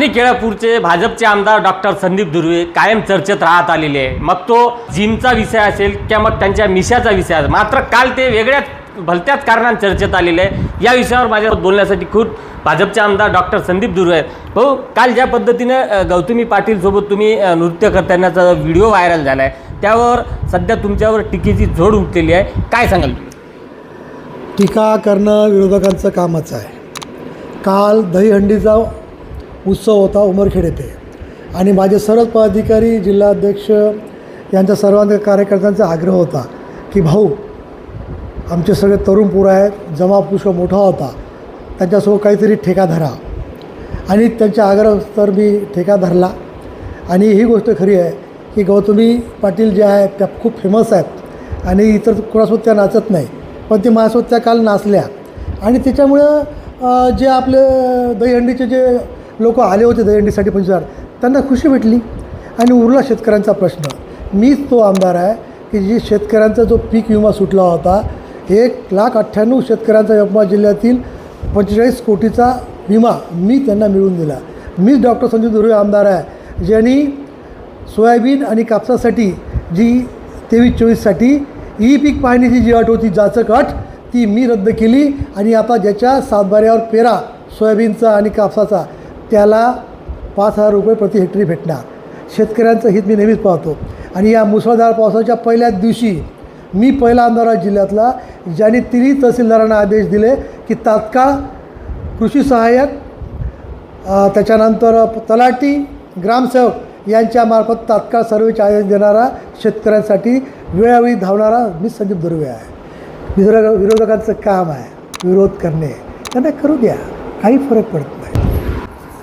आणि केळापूरचे भाजपचे आमदार डॉक्टर संदीप दुर्वे कायम चर्चेत राहत आलेले आहे. मग तो जिमचा विषय असेल किंवा मग त्यांच्या मिशाचा विषय असेल मात्र काल ते वेगळ्याच भलत्याच कारणात चर्चेत आलेले आहे. या विषयावर माझ्या बोलण्यासाठी खूप भाजपचे आमदार डॉक्टर संदीप दुर्वे आहेत. भाऊ काल ज्या पद्धतीने गौतमी पाटीलसोबत तुम्ही नृत्य करतानाचा व्हिडिओ व्हायरल झाला आहे त्यावर सध्या तुमच्यावर टीकेची झोड उठलेली आहे. काय सांगाल तुम्ही? टीका करणं विरोधकांचं कामच आहे. काल दहीहंडीचा उत्सव होता उमरखेड येथे आणि माझे सर्व पदाधिकारी जिल्हाध्यक्ष यांच्या सर्वांच्या कार्यकर्त्यांचा आग्रह होता की भाऊ आमचे सगळे तरुण पोरं आहेत जमा पुष्कळ मोठा होता. त्यांच्यासोबत काहीतरी ठेका धरा. आणि त्यांच्या आग्रह तर मी ठेका धरला. आणि ही गोष्ट खरी आहे की गौतमी पाटील ज्या आहेत त्या खूप फेमस आहेत. आणि इतर कोणासोबत त्या नाचत नाही. पण ते माझ्यासोबत त्या काल नाचल्या. आणि त्याच्यामुळं जे आपले दहीहंडीचे जे लोक आले होते दहीहंडीसाठी पंचवार त्यांना खुशी भेटली. आणि उरला शेतकऱ्यांचा प्रश्न. मीच तो आमदार आहे की जी शेतकऱ्यांचा जो पीक विमा सुटला होता एक लाख अठ्ठ्याण्णव शेतकऱ्यांचा यवतमाळ जिल्ह्यातील पंचेचाळीस कोटीचा विमा मी त्यांना मिळवून दिला. मीच डॉक्टर संजय दुर्वे आमदार आहे ज्यांनी सोयाबीन आणि कापसासाठी जी तेवीस चोवीससाठी ई पीक पाहण्याची जी अट होती जाचक अट ती मी रद्द केली. आणि आता ज्याच्या सातबाऱ्यावर पेरा सोयाबीनचा आणि कापसाचा त्याला पाच हजार रुपये प्रति हेक्टरी भेटणार. शेतकऱ्यांचं हित मी नेहमीच पाहतो. आणि या मुसळधार पावसाच्या पहिल्याच दिवशी मी पहिला आमदार जिल्ह्यातला ज्यांनी तिन्ही तहसीलदारांना आदेश दिले की तात्काळ कृषी सहाय्यक त्याच्यानंतर तलाठी ग्रामसेवक यांच्यामार्फत तात्काळ सर्वेचे आदेश देणारा शेतकऱ्यांसाठी वेळोवेळी धावणारा मी संदीप दुर्वे आहे. विरोध विरोधकांचं काम आहे. विरोध करणे. त्यांना करू द्या. काही फरक पडत नाही.